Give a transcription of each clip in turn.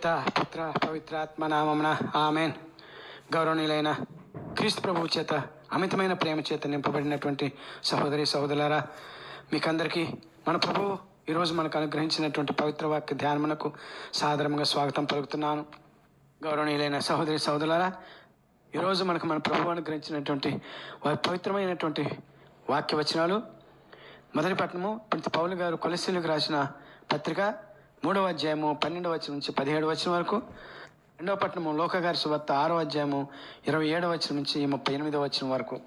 పిత పుత్ర పవిత్రాత్మ నామమున ఆమెన్. గౌరవనీయులైన క్రీస్తు ప్రభువు చేత అమితమైన ప్రేమ చేత నింపబడినటువంటి సహోదరి సహోదరులారా మీకందరికీ మన ప్రభువు ఈరోజు మనకు అనుగ్రహించినటువంటి పవిత్ర వాక్య ధ్యానమునకు సాధారణంగా స్వాగతం పలుకుతున్నాను. గౌరవనీయులైన సహోదరి సహోదరులారా ఈరోజు మనకు మన ప్రభు అనుగ్రహించినటువంటి వారి పవిత్రమైనటువంటి వాక్య వచనాలు మొదటి పట్టణము పంత పౌలు గారు కొలసీలకు రాసిన పత్రిక మూడవ అధ్యాయము పన్నెండవ వచనం నుంచి పదిహేడు వచనం వరకు రెండవ పట్టణము లోకగారి సువార్త ఆరో అధ్యాయము ఇరవై ఏడవ వచనం నుంచి ముప్పై ఎనిమిదవ వచనం వరకు.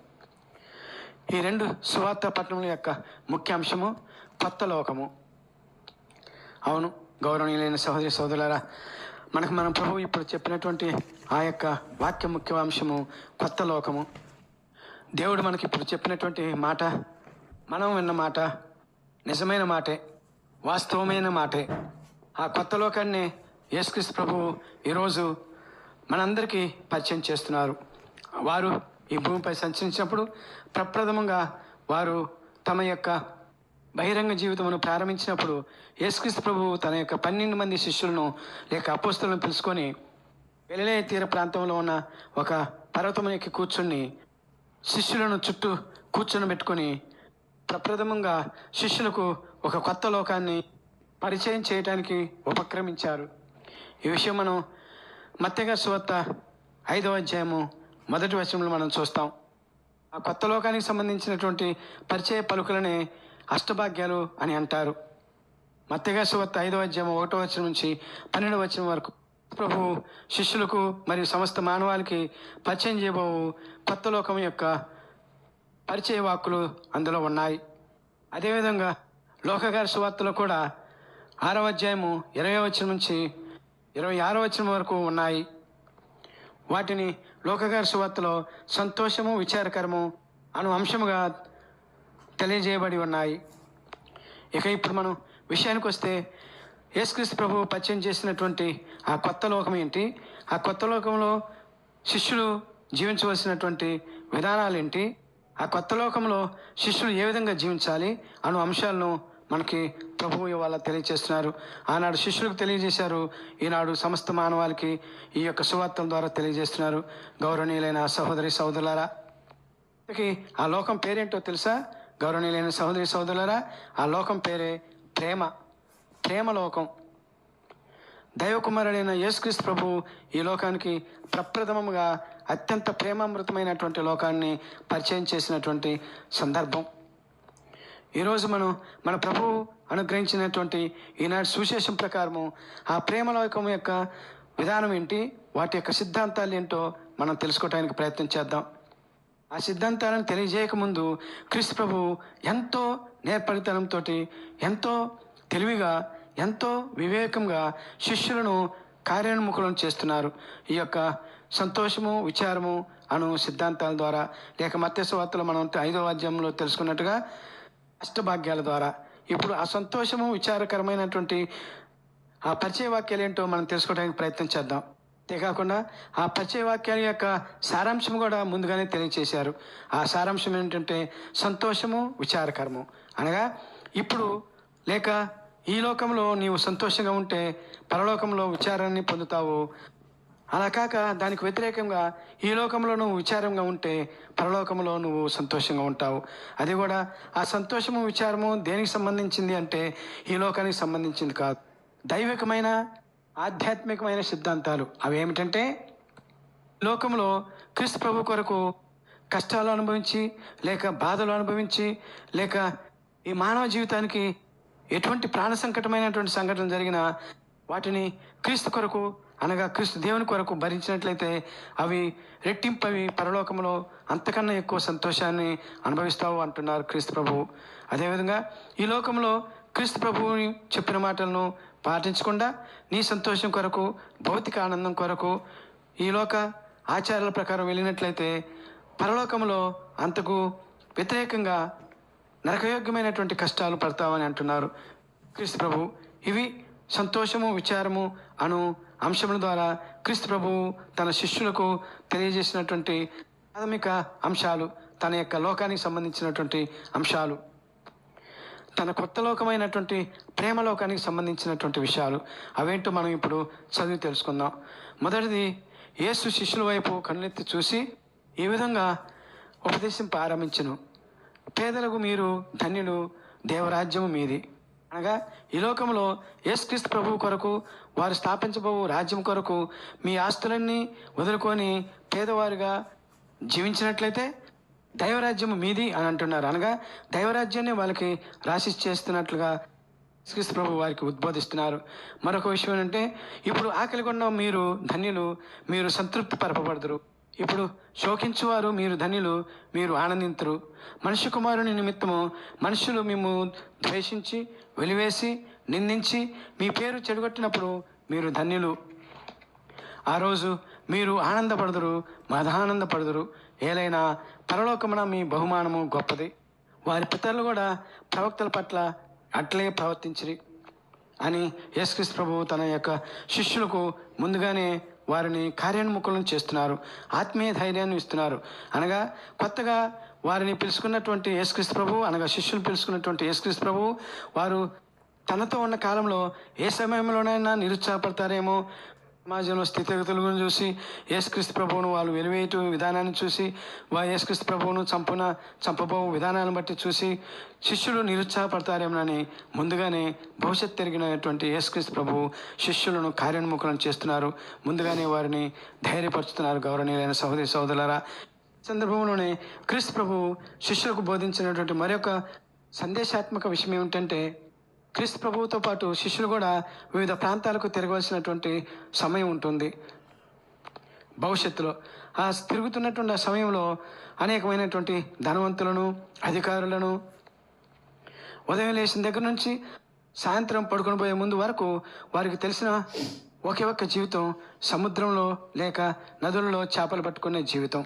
ఈ రెండు సువార్త పట్టణముల యొక్క ముఖ్య అంశము కొత్త లోకము. అవును గౌరవనీయులైన సహోదరి సోదరులారా మనకు మన ప్రభు ఇప్పుడు చెప్పినటువంటి ఆ యొక్క వాక్య ముఖ్య అంశము కొత్త లోకము. దేవుడు మనకి ఇప్పుడు చెప్పినటువంటి మాట మనం విన్న మాట నిజమైన మాటే వాస్తవమైన మాటే. ఆ కొత్త లోకాన్ని యేసుక్రీస్తు ప్రభువు ఈరోజు మనందరికీ పరిచయం చేస్తున్నారు. వారు ఈ భూమిపై సంచరించినప్పుడు ప్రప్రథమంగా వారు తమ యొక్క బహిరంగ జీవితమును ప్రారంభించినప్పుడు యేసుక్రీస్తు ప్రభువు తన యొక్క పన్నెండు మంది శిష్యులను లేక అపోస్తులను పిలుచుకొని వెలిలే తీర ప్రాంతంలో ఉన్న ఒక పర్వతం ఎక్కి కూర్చుని శిష్యులను చుట్టూ కూర్చొని పెట్టుకొని ప్రప్రథమంగా శిష్యులకు ఒక కొత్త లోకాన్ని పరిచయం చేయడానికి ఉపక్రమించారు. ఈ విషయం మనం మత్తెగా సువార్త ఐదవ అధ్యాయము మొదటి వచనంలో మనం చూస్తాం. ఆ కొత్త లోకానికి సంబంధించినటువంటి పరిచయ పలుకులనే అష్టభాగ్యాలు అని అంటారు. మత్తెగా సువార్త ఐదవ అధ్యాయం ఒకటో వచనం నుంచి పన్నెండవ వచనం వరకు ప్రభు శిష్యులకు మరియు సమస్త మానవాళికి పరిచయం చేయబోవు కొత్త లోకం యొక్క పరిచయ వాక్కులు అందులో ఉన్నాయి. అదేవిధంగా లోకగారి సువార్తలో కూడా ఆరవ అధ్యాయము ఇరవై వచ్చిన నుంచి ఇరవై ఆరో వచ్చిన వరకు ఉన్నాయి. వాటిని లోకగారి సువార్తలో సంతోషము విచారకరము అను అంశముగా తెలియజేయబడి ఉన్నాయి. ఇక ఇప్పుడు మనం విషయానికి వస్తే యేసుక్రీస్తు ప్రభు పరిచయం చేసినటువంటి ఆ కొత్త లోకం ఏంటి? ఆ కొత్త లోకంలో శిష్యులు జీవించవలసినటువంటి విధానాలు ఏంటి? ఆ కొత్త లోకంలో శిష్యులు ఏ విధంగా జీవించాలి అను అంశాలను మనకి ప్రభువు ఇవాళ తెలియజేస్తున్నారు. ఆనాడు శిష్యులకు తెలియజేశారు. ఈనాడు సమస్త మానవాళికి ఈ యొక్క సువార్తల ద్వారా తెలియజేస్తున్నారు. గౌరవనీయులైన సహోదరి సహోదరులారా ఆ లోకం పేరేంటో తెలుసా? గౌరవనీయులైన సహోదరి సహోదరులారా ఆ లోకం పేరే ప్రేమ. ప్రేమ లోకం. దైవకుమారుడైన యేసుక్రీస్తు ప్రభు ఈ లోకానికి ప్రప్రథమముగా అత్యంత ప్రేమామృతమైనటువంటి లోకాన్ని పరిచయం చేసినటువంటి సందర్భం. ఈరోజు మనం మన ప్రభువు అనుగ్రహించినటువంటి ఈనాటి సువిశేషం ప్రకారము ఆ ప్రేమ లోకం యొక్క విధానం ఏంటి? వాటి యొక్క సిద్ధాంతాలు ఏంటో మనం తెలుసుకోవడానికి ప్రయత్నం చేద్దాం. ఆ సిద్ధాంతాలను తెలియజేయకముందు క్రీస్తు ప్రభు ఎంతో నేర్పరితనంతో ఎంతో తెలివిగా ఎంతో వివేకంగా శిష్యులను కార్యోన్ముఖులను చేస్తున్నారు. ఈ యొక్క సంతోషము విచారము అను సిద్ధాంతాల ద్వారా. లేక మత్స్యవార్తలు మనం ఐదో అధ్యాయంలో తెలుసుకున్నట్టుగా అష్టభాగ్యాల ద్వారా. ఇప్పుడు ఆ సంతోషము విచారకరమైనటువంటి ఆ పరిచయ వాక్యాలు ఏంటో మనం తెలుసుకోవడానికి ప్రయత్నం చేద్దాం. అంతేకాకుండా ఆ పరిచయ వాక్యాల యొక్క సారాంశం కూడా ముందుగానే తెలియచేశారు. ఆ సారాంశం ఏంటంటే సంతోషము విచారకరము. అనగా ఇప్పుడు లేక ఈ లోకంలో నీవు సంతోషంగా ఉంటే పరలోకంలో విచారాన్ని పొందుతావు. అలా కాక దానికి వ్యతిరేకంగా ఈ లోకంలో నువ్వు విచారంగా ఉంటే పరలోకంలో నువ్వు సంతోషంగా ఉంటావు. అది కూడా ఆ సంతోషము విచారము దేనికి సంబంధించింది అంటే ఈ లోకానికి సంబంధించింది కాదు. దైవికమైన ఆధ్యాత్మికమైన సిద్ధాంతాలు. అవి ఏమిటంటే లోకంలో క్రీస్తు ప్రభు కొరకు కష్టాలు అనుభవించి లేక బాధలు అనుభవించి లేక ఈ మానవ జీవితానికి ఎటువంటి ప్రాణ సంకటమైనటువంటి సంఘటన జరిగినా వాటిని క్రీస్తు కొరకు అనగా క్రీస్తు దేవుని కొరకు భరించినట్లయితే అవి రెట్టింపవి పరలోకంలో అంతకన్నా ఎక్కువ సంతోషాన్ని అనుభవిస్తావు అంటున్నారు క్రీస్తు ప్రభువు అదేవిధంగా ఈ లోకంలో క్రీస్తు ప్రభువుని చెప్పిన మాటలను పాటించకుండా నీ సంతోషం కొరకు భౌతిక ఆనందం కొరకు ఈ లోక ఆచారాల ప్రకారం వెళ్ళినట్లయితే పరలోకంలో అంతకు వ్యతిరేకంగా నరకయోగ్యమైనటువంటి కష్టాలు పడతావని అంటున్నారు క్రీస్తు ప్రభు. ఇవి సంతోషము విచారము అను అంశముల ద్వారా క్రీస్తు ప్రభువు తన శిష్యులకు తెలియజేసినటువంటి ప్రాథమిక అంశాలు తన యొక్క లోకానికి సంబంధించినటువంటి అంశాలు తన కొత్త లోకమైనటువంటి ప్రేమ లోకానికి సంబంధించినటువంటి విషయాలు. అవేంటో మనం ఇప్పుడు చదివి తెలుసుకుందాం. మొదటిది యేసు శిష్యుల వైపు కన్నులెత్తి చూసి ఈ విధంగా ఉపదేశం ప్రారంభించను పేదలకు మీరు ధన్యులు దేవరాజ్యము మీది. అనగా ఈ లోకంలో యేసుక్రీస్తు ప్రభువు కొరకు వారు స్థాపించబోవు రాజ్యం కొరకు మీ ఆస్తులన్నీ వదులుకొని పేదవారుగా జీవించినట్లయితే దైవరాజ్యం మీది అని అంటున్నారు. అనగా దైవరాజ్యాన్ని వాళ్ళకి రాసి చేస్తున్నట్లుగా శ్రీస్తు ప్రభు వారికి ఉద్బోధిస్తున్నారు. మరొక విషయం ఏంటంటే ఇప్పుడు ఆకలి కొన్న మీరు ధన్యులు మీరు సంతృప్తి పరపబడదురు. ఇప్పుడు శోకించువారు మీరు ధన్యులు మీరు ఆనందింతురు. మనుష్య కుమారుని నిమిత్తము మనుషులు మేము ద్వేషించి వెలివేసి నిందించి మీ పేరు చెడగొట్టినప్పుడు మీరు ధన్యులు. ఆ రోజు మీరు ఆనందపడదురు మదానందపడదురు. ఏలైనా పరలోకమున మీ బహుమానము గొప్పది. వారి పితరులు కూడా ప్రవక్తల పట్ల అట్లే ప్రవర్తించిరి అని యేసుక్రీస్తు ప్రభువు తన యొక్క శిష్యులకు ముందుగానే వారిని కార్యాన్ముఖులను చేస్తున్నారు. ఆత్మీయ ధైర్యాన్ని ఇస్తున్నారు. అనగా కొత్తగా వారిని పిలుచుకున్నటువంటి యేసుక్రీస్తు ప్రభు అనగా శిష్యులు పిలుచుకున్నటువంటి యేసుక్రీస్తు ప్రభు వారు తనతో ఉన్న కాలంలో ఏ సమయంలోనైనా నిరుత్సాహపడతారేమో సమాజంలో స్థితిగతుల గురించి చూసి యేసుక్రీస్తు ప్రభువును వాళ్ళు వెలివేయటం విధానాన్ని చూసి వా యేసుక్రీస్తు ప్రభువును చంపున చంపబో విధానాలను బట్టి చూసి శిష్యులు నిరుత్సాహపడతారేమోనని ముందుగానే భవిష్యత్ తిరిగినటువంటి యేసుక్రీస్తు ప్రభు శిష్యులను కార్యోన్ముఖులను చేస్తున్నారు. ముందుగానే వారిని ధైర్యపరుచుతున్నారు గౌరవనీయులైన సహోదరి సహోదరులారా. సందర్భంలోనే క్రీస్తు ప్రభు శిష్యులకు బోధించినటువంటి మరొక సందేశాత్మక విషయం ఏమిటంటే క్రీస్తు ప్రభువుతో పాటు శిష్యులు కూడా వివిధ ప్రాంతాలకు తిరగవలసినటువంటి సమయం ఉంటుంది. భవిష్యత్తులో ఆ తిరుగుతున్నటువంటి ఆ సమయంలో అనేకమైనటువంటి ధనవంతులను అధికారులను ఉదయం లేచిన దగ్గర నుంచి సాయంత్రం పడుకొని పోయే ముందు వరకు వారికి తెలిసిన ఒకే ఒక్క జీవితం సముద్రంలో లేక నదులలో చేపలు పట్టుకునే జీవితం.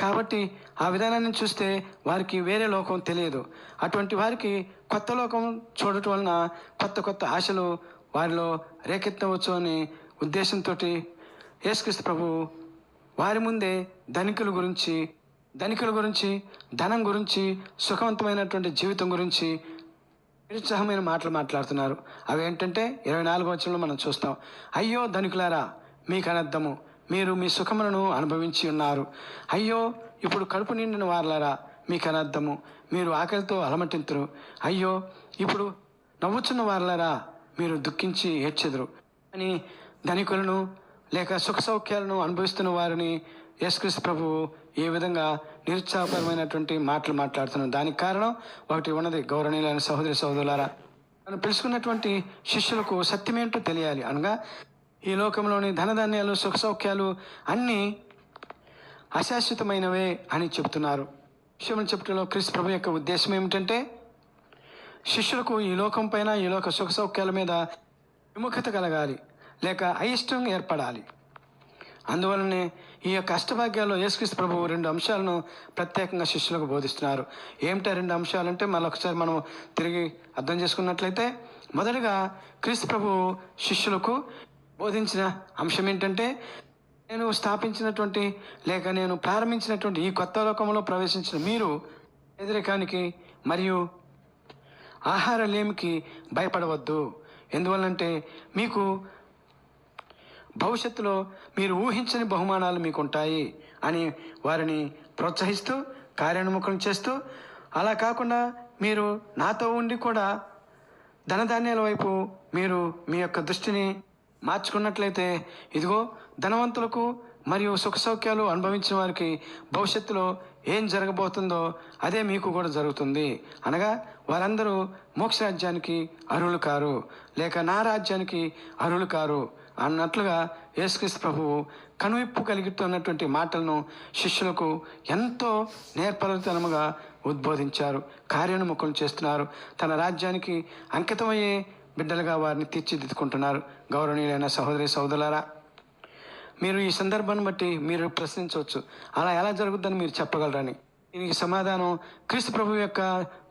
కాబట్టి ఆ విధానాన్ని చూస్తే వారికి వేరే లోకం తెలియదు. అటువంటి వారికి కొత్త లోకం చూడటం వలన కొత్త కొత్త ఆశలు వారిలో రేకెత్తవచ్చు అనే ఉద్దేశంతో యేసుక్రీస్తు ప్రభు వారి ముందే ధనికుల గురించి ధనికుల గురించి ధనం గురించి సుఖవంతమైనటువంటి జీవితం గురించి నిరుత్సాహమైన మాటలు మాట్లాడుతున్నారు. అవి ఏంటంటే ఇరవై నాలుగు వచనంలో మనం చూస్తాం. అయ్యో ధనికులారా మీకు అనర్థము మీరు మీ సుఖములను అనుభవించి ఉన్నారు. అయ్యో ఇప్పుడు కడుపు నిండిన వారలరా మీకు అనర్థము మీరు ఆకలితో అలమటింతురు. అయ్యో ఇప్పుడు నవ్వుచున్న వారలరా మీరు దుఃఖించి ఏడ్చెదరు. అని ధనికులను లేక సుఖ సౌఖ్యాలను అనుభవిస్తున్న వారిని యేసుక్రీస్తు ప్రభువు ఏ విధంగా నిరుత్సాహపరమైనటువంటి మాటలు మాట్లాడుతున్నారు. దానికి కారణం ఒకటి ఉన్నది. గౌరవనీయులైన సహోదరి సహోదరులారా తను పిలుచుకున్నటువంటి శిష్యులకు సత్యమేంటో తెలియాలి అనగా ఈ లోకంలోని ధనధాన్యాలు సుఖ సౌఖ్యాలు అన్నీ అశాశ్వతమైనవే అని చెప్తున్నారు. విషయం చెప్పడంలో క్రీస్తు ప్రభు యొక్క ఉద్దేశం ఏమిటంటే శిష్యులకు ఈ లోకం పైన ఈ లోక సుఖ సౌఖ్యాల మీద విముఖత కలగాలి లేక అయిష్టం ఏర్పడాలి. అందువలనే ఈ యొక్క అష్టభాగ్యాల్లో యేసుక్రీస్తు ప్రభువు రెండు అంశాలను ప్రత్యేకంగా శిష్యులకు బోధిస్తున్నారు. ఏమిటా రెండు అంశాలంటే మళ్ళీ ఒకసారి మనం తిరిగి అర్థం చేసుకున్నట్లయితే మొదటగా క్రీస్తు ప్రభువు శిష్యులకు బోధించిన అంశం ఏంటంటే నేను స్థాపించినటువంటి లేక నేను ప్రారంభించినటువంటి ఈ కొత్త లోకంలో ప్రవేశించిన మీరు వ్యతిరేకానికి మరియు ఆహార లేమికి భయపడవద్దు. ఎందువల్లంటే మీకు భవిష్యత్తులో మీరు ఊహించని బహుమానాలు మీకు ఉంటాయి అని వారిని ప్రోత్సహిస్తూ కార్యాన్ముఖం చేస్తూ అలా కాకుండా మీరు నాతో ఉండి కూడా ధనధాన్యాల వైపు మీరు మీ యొక్క దృష్టిని మార్చుకున్నట్లయితే ఇదిగో ధనవంతులకు మరియు సుఖ సౌఖ్యాలు అనుభవించిన వారికి భవిష్యత్తులో ఏం జరగబోతుందో అదే మీకు కూడా జరుగుతుంది. అనగా వారందరూ మోక్ష రాజ్యానికి అర్హులు కారు లేక నా రాజ్యానికి అర్హులు కారు అన్నట్లుగా యేసుక్రీస్తు ప్రభువు కనువిప్పు కలిగిస్తున్నటువంటి మాటలను శిష్యులకు ఎంతో నేర్పరతనముగా ఉద్బోధించారు. కార్యోన్ముఖం చేస్తున్నారు. తన రాజ్యానికి అంకితమయ్యే బిడ్డలుగా వారిని తీర్చిదిద్దుకుంటున్నారు. గౌరవనీయులైన సహోదరి సహోదరులారా మీరు ఈ సందర్భాన్ని బట్టి మీరు ప్రశ్నించవచ్చు. అలా ఎలా జరుగుద్దని మీరు చెప్పగలరని. దీనికి సమాధానం క్రీస్తు ప్రభు యొక్క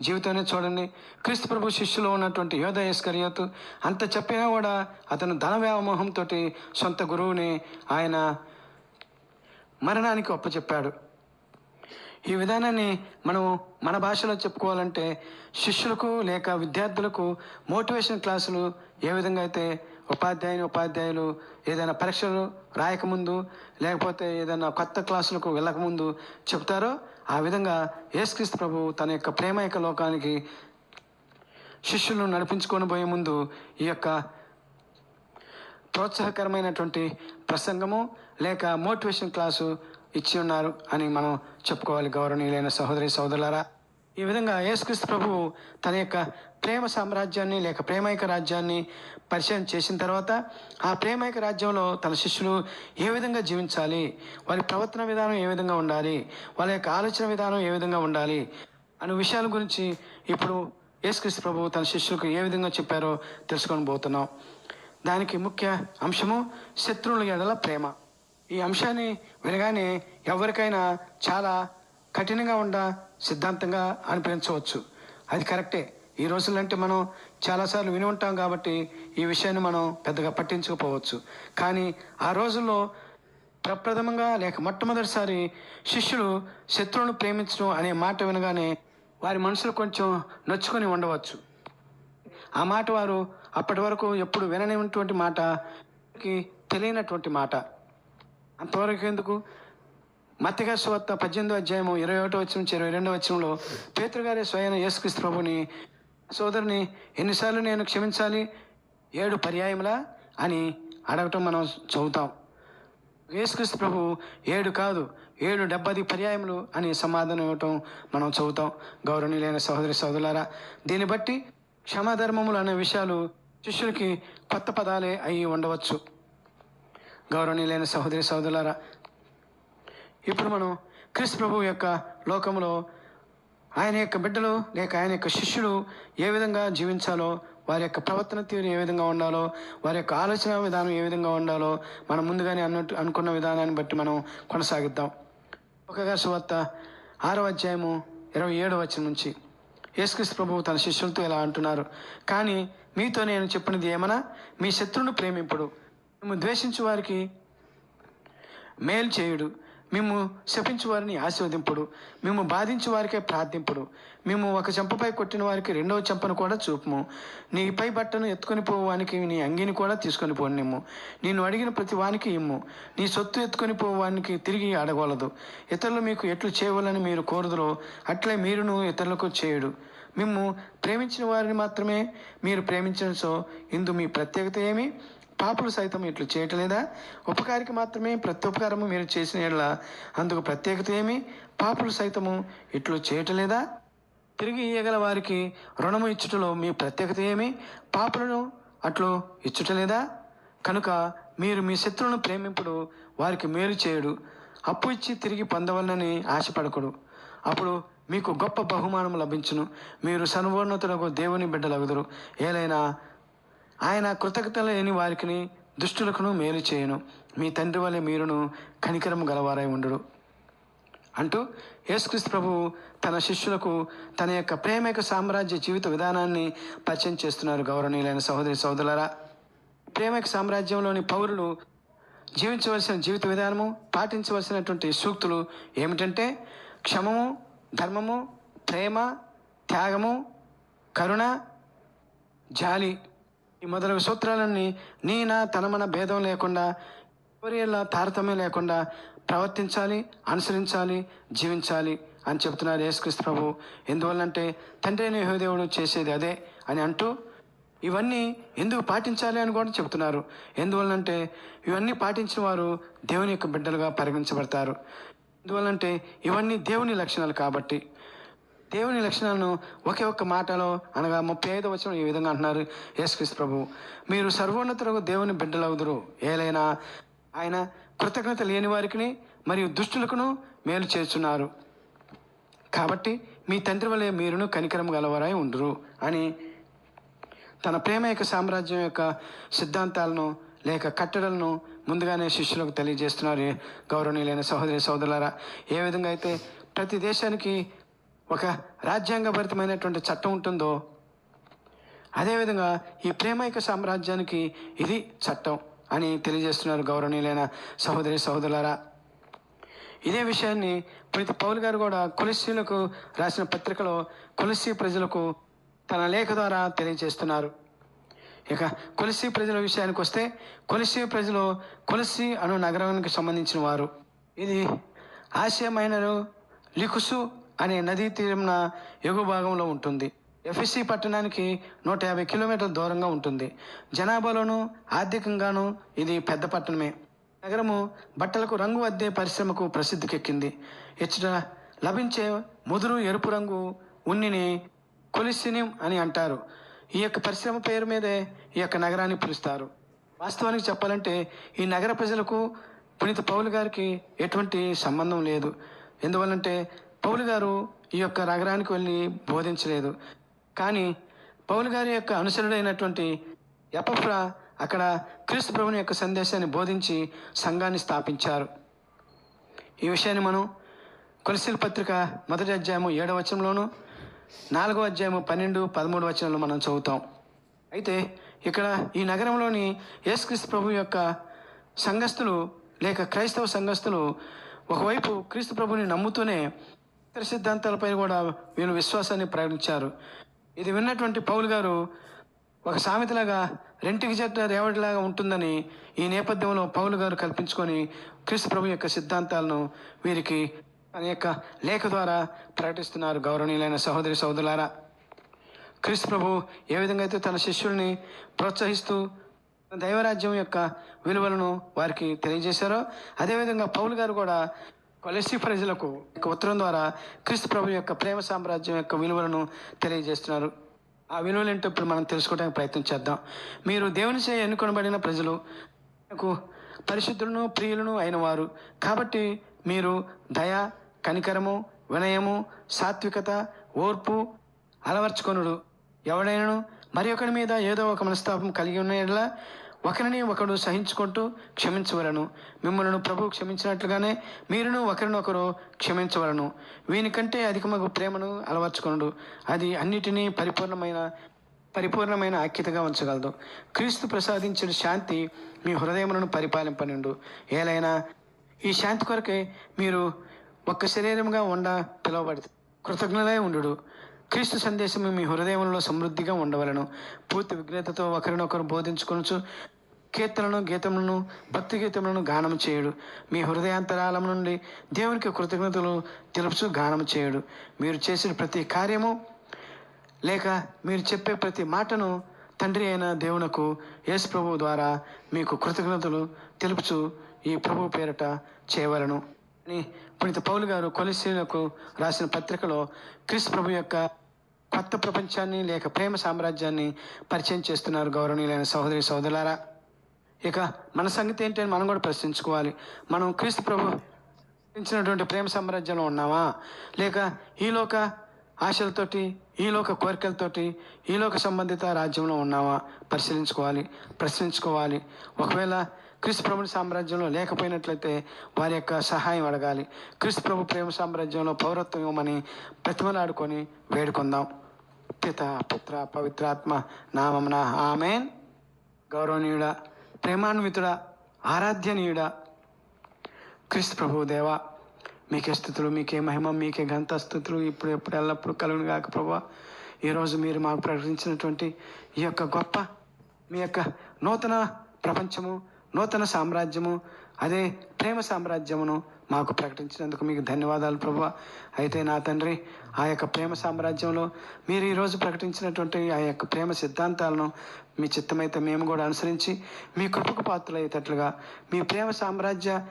జీవితాన్ని చూడండి. క్రీస్తు ప్రభు శిష్యులో ఉన్నటువంటి యోధ ఇస్కరియోతు అంత చెప్పినా కూడా అతను ధన వ్యామోహంతో సొంత గురువుని ఆయన మరణానికి ఒప్పచెప్పాడు. ఈ విధానాన్ని మనం మన భాషలో చెప్పుకోవాలంటే శిష్యులకు లేక విద్యార్థులకు మోటివేషన్ క్లాసులు ఏ విధంగా అయితే ఉపాధ్యాయుని ఉపాధ్యాయులు ఏదైనా పరీక్షలు రాయకముందు లేకపోతే ఏదైనా కొత్త క్లాసులకు వెళ్ళకముందు చెప్తారో ఆ విధంగా యేసుక్రీస్తు ప్రభు తన యొక్క ప్రేమ లోకానికి శిష్యులను నడిపించుకొని పోయే ముందు ఈ యొక్క ప్రోత్సాహకరమైనటువంటి ప్రసంగము లేక మోటివేషన్ క్లాసు ఇచ్చి ఉన్నారు అని మనం చెప్పుకోవాలి. గౌరవనీయులైన సహోదరి సోదరులారా ఈ విధంగా యేసుక్రీస్తు ప్రభు తన యొక్క ప్రేమ సామ్రాజ్యాన్ని లేక ప్రేమైక రాజ్యాన్ని పరిచయం చేసిన తర్వాత ఆ ప్రేమైక రాజ్యంలో తన శిష్యులు ఏ విధంగా జీవించాలి? వారి ప్రవర్తన విధానం ఏ విధంగా ఉండాలి? వాళ్ళ యొక్క ఆలోచన విధానం ఏ విధంగా ఉండాలి? అనే విషయాల గురించి ఇప్పుడు యేసుక్రీస్తు ప్రభువు తన శిష్యులకు ఏ విధంగా చెప్పారో తెలుసుకొని పోతున్నాం. దానికి ముఖ్య అంశము శత్రువుల ఎడల ప్రేమ. ఈ అంశాన్ని వినగానే ఎవరికైనా చాలా కఠినంగా ఉండ సిద్ధాంతంగా అనిపించవచ్చు. అది కరెక్టే. ఈ రోజులంటే మనం చాలాసార్లు విని ఉంటాం కాబట్టి ఈ విషయాన్ని మనం పెద్దగా పట్టించుకోపోవచ్చు. కానీ ఆ రోజుల్లో ప్రప్రథమంగా లేక మొట్టమొదటిసారి శిష్యులు శత్రువును ప్రేమించడం అనే మాట వినగానే వారి మనసులు కొంచెం నొచ్చుకొని ఉండవచ్చు. ఆ మాట వారు అప్పటి వరకు ఎప్పుడు విననిటువంటి మాటకి తెలియనటువంటి మాట. అంతవరకు ఎందుకు? మత్తిగా సువార్త పద్దెనిమిదో అధ్యాయము ఇరవై ఒకటో వచ్చిన నుంచి ఇరవై రెండో వచ్చంలో పేతృగారే స్వయం యేసుక్రీస్తు ప్రభుని సోదరుని ఎన్నిసార్లు నేను క్షమించాలి? ఏడు పర్యాయములా? అని అడగటం మనం చదువుతాం. యేసుక్రీస్తు ప్రభు ఏడు కాదు ఏడు డెబ్బది పర్యాయములు అని సమాధానం ఇవ్వటం మనం చదువుతాం. గౌరవనీయులైన సహోదరి సహోదరులారా దీన్ని బట్టి క్షమాధర్మములు అనే విషయాలు శిష్యులకి కొత్త పదాలే అయి ఉండవచ్చు. గౌరవనీయులైన సహోదరి సహోదరులారా ఇప్పుడు మనం క్రీస్తు ప్రభు యొక్క లోకంలో ఆయన యొక్క బిడ్డలు లేక ఆయన యొక్క శిష్యులు ఏ విధంగా జీవించాలో వారి యొక్క ప్రవర్తన తీరు ఏ విధంగా ఉండాలో వారి యొక్క ఆలోచన విధానం ఏ విధంగా ఉండాలో మనం ముందుగానే అన్నట్టు అనుకున్న విధానాన్ని బట్టి మనం కొనసాగిద్దాం. ఒకగా సువార్త ఆరో అధ్యాయము ఇరవై ఏడు వచ్చిన నుంచి యేసుక్రీస్తు ప్రభువు తన శిష్యులతో ఇలా అంటున్నారు కానీ మీతో నేను చెప్పినది ఏమన్నా మీ శత్రువును ప్రేమింపుడు. మేము ద్వేషించు వారికి మేలు చేయుడు. మేము శపించు వారిని ఆశీర్వదింపుడు. మేము బాధించు వారికే ప్రార్థింపుడు. మేము ఒక చెంపపై కొట్టిన వారికి రెండవ చెంపను కూడా చూపుము. నీ పై బట్టను ఎత్తుకొని పోవానికి నీ అంగిని కూడా తీసుకొని పోనిమ్ము నేను అడిగిన ప్రతి వానికి ఇమ్ము. నీ సొత్తు ఎత్తుకొని పోవానికి తిరిగి అడగలదు ఇతరులు మీకు ఎట్లు చేయవాలని మీరు కోరుదురో అట్లే మీరును ఇతరులకు చేయుడు. మేము ప్రేమించిన వారిని మాత్రమే మీరు ప్రేమించిన సో ఇందు మీ ప్రత్యేకత ఏమి? పాపులు సైతం ఇట్లు చేయటలేదా? ఉపకారికి మాత్రమే ప్రత్యుపకారము మీరు చేసిన ఎడల అందుకు ప్రత్యేకత ఏమి? పాపులు సైతము ఇట్లు చేయటలేదా? తిరిగి ఇయ్యగల వారికి రుణము ఇచ్చుటలో మీ ప్రత్యేకత ఏమి? పాపులను అట్లు ఇచ్చుటలేదా? కనుక మీరు మీ శత్రువులను ప్రేమింపుడు వారికి మేలు చేయడు. అప్పు ఇచ్చి తిరిగి పొందవలనని ఆశపడకుడు. అప్పుడు మీకు గొప్ప బహుమానం లభించును. మీరు సర్వోన్నతులకు దేవుని బిడ్డలగుదురు. ఏలైనా ఆయన కృతజ్ఞత లేని వారికి దుష్టులకును మేలు చేయను. మీ తండ్రి వలె మీరును కనికరము గలవారై ఉండడు అంటూ యేసుక్రీస్తు ప్రభు తన శిష్యులకు తన యొక్క ప్రేమేక సామ్రాజ్య జీవిత విధానాన్ని పరిచయం చేస్తున్నారు గౌరవనీయులైన సహోదరి సహోదరులారా. ప్రేమేక సామ్రాజ్యంలోని పౌరులు జీవించవలసిన జీవిత విధానము పాటించవలసినటువంటి సూక్తులు ఏమిటంటే క్షమము ధర్మము ప్రేమ త్యాగము కరుణ జాలి. ఈ మొదలగు సూత్రాలన్నీ నీన తనమన భేదం లేకుండా ఎవరిలా తారతమ్యం లేకుండా ప్రవర్తించాలి అనుసరించాలి జీవించాలి అని చెప్తున్నారు యేసుక్రీస్తు ప్రభు. ఎందువల్లంటే తండ్రి అయిన యెహోవాదేవుడు చేసేది అదే అని అంటూ ఇవన్నీ ఎందుకు పాటించాలి అని కూడా చెప్తున్నారు ఎందువల్లంటే ఇవన్నీ పాటించిన వారు దేవుని యొక్క బిడ్డలుగా పరిగణించబడతారు. ఎందువల్లంటే ఇవన్నీ దేవుని లక్షణాలు కాబట్టి. దేవుని లక్షణాలను ఒకే ఒక్క మాటలో అనగా ముప్పై ఐదు వచ్చిన ఈ విధంగా అంటున్నారు యేసుక్రీస్తు ప్రభు. మీరు సర్వోన్నతులకు దేవుని బిడ్డలవుదురు. ఏలైనా ఆయన కృతజ్ఞత లేని వారికి మరియు దుష్టులకును మేలు చేస్తున్నారు కాబట్టి మీ తండ్రి వలె మీరును కనికరం గలవారై ఉండురు అని తన ప్రేమ యొక్క సామ్రాజ్యం యొక్క సిద్ధాంతాలను లేక కట్టడలను ముందుగానే శిష్యులకు తెలియజేస్తున్నారు గౌరవనీయులైన సహోదరి సోదరులారా. ఏ విధంగా అయితే ప్రతి దేశానికి ఒక రాజ్యాంగభరితమైనటువంటి చట్టం ఉంటుందో? అదేవిధంగా ఈ ప్రేమైక సామ్రాజ్యానికి ఇది చట్టం అని తెలియజేస్తున్నారు గౌరవనీయులైన సహోదరి సహోదరులారా. ఇదే విషయాన్ని ప్రతి పౌల్ గారు కూడా కొలసీలకు రాసిన పత్రికలో కొలసీ ప్రజలకు తన లేఖ ద్వారా తెలియజేస్తున్నారు. ఇక కొలసి ప్రజల విషయానికి వస్తే కొలసి ప్రజలు కొలసి అను నగరానికి సంబంధించిన వారు. ఇది ఆసియా మైనరు లికుసు అనే నదీ తీరంన ఎగువ భాగంలో ఉంటుంది. ఎఫ్ఎస్సి పట్టణానికి నూట యాభై కిలోమీటర్ల దూరంగా ఉంటుంది. జనాభాలోను ఆర్థికంగాను ఇది పెద్ద పట్టణమే. నగరము బట్టలకు రంగు అద్దే పరిశ్రమకు ప్రసిద్ధికెక్కింది. ఇచ్చట లభించే ముదురు ఎరుపు రంగు ఉన్నిని కొలిసినిం అని అంటారు. ఈ యొక్క పరిశ్రమ పేరు మీదే ఈ యొక్క నగరాన్ని పిలుస్తారు. వాస్తవానికి చెప్పాలంటే ఈ నగర ప్రజలకు పునీత పౌలు గారికి ఎటువంటి సంబంధం లేదు. ఎందువల్లంటే పౌలు గారు ఈ యొక్క నగరానికి వెళ్ళి బోధించలేదు. కానీ పౌలు గారి యొక్క అనుసరుడైనటువంటి ఎపఫ్రా అక్కడ క్రీస్తు ప్రభుని యొక్క సందేశాన్ని బోధించి సంఘాన్ని స్థాపించారు. ఈ విషయాన్ని మనం కొలసీల పత్రిక మొదటి అధ్యాయము ఏడవ వచనంలోను నాలుగో అధ్యాయము పన్నెండు పదమూడు వచనంలో మనం చదువుతాం. అయితే ఇక్కడ ఈ నగరంలోని యేసుక్రీస్తు ప్రభు యొక్క సంఘస్థులు లేక క్రైస్తవ సంఘస్థులు ఒకవైపు క్రీస్తు ప్రభుని నమ్ముతూనే సిద్ధాంతాలపై కూడా వీళ్ళు విశ్వాసాన్ని ప్రకటించారు. ఇది విన్నటువంటి పౌలు గారు ఒక సామెతలాగా రెంటికి చెట్ల రేవడిలాగా ఉంటుందని ఈ నేపథ్యంలో పౌలు గారు కల్పించుకొని క్రీస్తు ప్రభు యొక్క సిద్ధాంతాలను వీరికి అనేక లేఖ ద్వారా ప్రకటిస్తున్నారు. గౌరవనీయులైన సహోదరి సహోదరులారా క్రీస్తు ప్రభు ఏ విధంగా అయితే తన శిష్యుల్ని ప్రోత్సహిస్తూ దైవరాజ్యం యొక్క విలువలను వారికి తెలియజేశారో అదేవిధంగా పౌలు గారు కూడా కొలసి ప్రజలకు ఉత్తరం ద్వారా క్రీస్తు ప్రభు యొక్క ప్రేమ సామ్రాజ్యం యొక్క విలువలను తెలియజేస్తున్నారు. ఆ విలువలు ఏంటో ఇప్పుడు మనం తెలుసుకోవడానికి ప్రయత్నం చేద్దాం. మీరు దేవుని చే ఎన్నుకొనబడిన ప్రజలు పరిశుద్ధులను ప్రియులను అయిన వారు కాబట్టి మీరు దయ కనికరము వినయము సాత్వికత ఓర్పు అలవర్చుకొనుడు. ఎవడైనను మరి ఒకరి మీద ఏదో ఒక మనస్తాపం కలిగి ఉన్న ఒకరిని ఒకడు సహించుకుంటూ క్షమించవలను. మిమ్మల్ని ప్రభు క్షమించినట్లుగానే మీరును ఒకరినొకరు క్షమించవలను. వీనికంటే అధికమగు ప్రేమను అలవర్చుకునుడు. అది అన్నిటినీ పరిపూర్ణమైన పరిపూర్ణమైన ఐక్యతగా ఉంచగలదు. క్రీస్తు ప్రసాదించిన శాంతి మీ హృదయములను పరిపాలింపనుండు. ఏలైనా ఈ శాంతి కొరకే మీరు ఒక్క శరీరంగా ఉండ పిలువబడి కృతజ్ఞలై ఉండు క్రీస్తు సందేశం మీ హృదయంలో సమృద్ధిగా ఉండవలను. పూర్తి విఘ్నతతో ఒకరినొకరు బోధించుకొనచ్చు కీర్తనను గీతములను భక్తి గీతములను గానం చేయుడు. మీ హృదయాంతరాలం నుండి దేవునికి కృతజ్ఞతలు తెలుపుచు గానం చేయుడు. మీరు చేసిన ప్రతి కార్యము లేక మీరు చెప్పే ప్రతి మాటను తండ్రి అయిన దేవునకు యేసు ప్రభు ద్వారా మీకు కృతజ్ఞతలు తెలుపుచు ఈ ప్రభు పేరట చేయవలను. అని పునీత పౌలు గారు కొలిసీలకు రాసిన పత్రికలో క్రీస్తు ప్రభు యొక్క కొత్త ప్రపంచాన్ని లేక ప్రేమ సామ్రాజ్యాన్ని పరిచయం చేస్తున్నారు గౌరవనీయులైన సహోదరి సహోదరులారా. ఇక మన సంగతి ఏంటని మనం కూడా ప్రశ్నించుకోవాలి. మనం క్రీస్తు ప్రభు ఇచ్చినటువంటి ప్రేమ సామ్రాజ్యంలో ఉన్నామా? లేక ఈలోక ఆశలతోటి ఈలోక కోరికలతోటి ఈలోక సంబంధిత రాజ్యంలో ఉన్నామా? పరిశీలించుకోవాలి ప్రశ్నించుకోవాలి. ఒకవేళ క్రీస్తు ప్రభుని సామ్రాజ్యంలో లేకపోయినట్లయితే వారి యొక్క సహాయం అడగాలి. క్రీస్తు ప్రభు ప్రేమ సామ్రాజ్యంలో పౌరత్వం ఇవ్వమని ప్రతిమలాడుకొని వేడుకుందాం. పిత పుత్ర పవిత్రాత్మ నామమున ఆమెన్. గౌరవనీయుడ ప్రేమాన్వితుడ ఆరాధ్యనీయుడ క్రీస్తు ప్రభు దేవ మీకే స్థుతులు మీకే మహిమ మీకే గంత స్థుతులు ఇప్పుడు ఎప్పుడు ఎల్లప్పుడు కలుగును కాక ప్రభా. ఈరోజు మీరు మాకు ప్రకటించినటువంటి ఈ యొక్క గొప్ప మీ యొక్క నూతన ప్రపంచము నూతన సామ్రాజ్యము అదే ప్రేమ సామ్రాజ్యమును మాకు ప్రకటించినందుకు మీకు ధన్యవాదాలు ప్రభు. అయితే నా తండ్రి ఆ యొక్క ప్రేమ సామ్రాజ్యంలో మీరు ఈరోజు ప్రకటించినటువంటి ఆ యొక్క ప్రేమ సిద్ధాంతాలను మీ చిత్తమైతే మేము కూడా అనుసరించి మీ కృపకు పాత్రలయ్యేటట్లుగా మీ ప్రేమ సామ్రాజ్య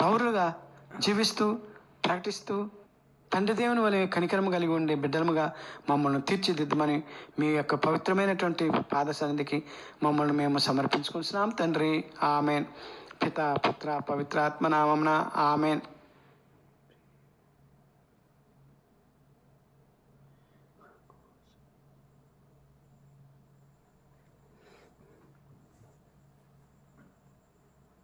పౌరులుగా జీవిస్తూ ప్రకటిస్తూ తండ్రి దేవుని వలె కనికరము కలిగి ఉండే బిడ్డలముగా మమ్మల్ని తీర్చిదిద్దమని మీ యొక్క పవిత్రమైనటువంటి పాద సన్నిధికి మమ్మల్ని మేము సమర్పించుకుంటున్నాం. తండ్రి ఆమెన్. పిత పుత్ర పవిత్రాత్మ నామమున ఆమెన్.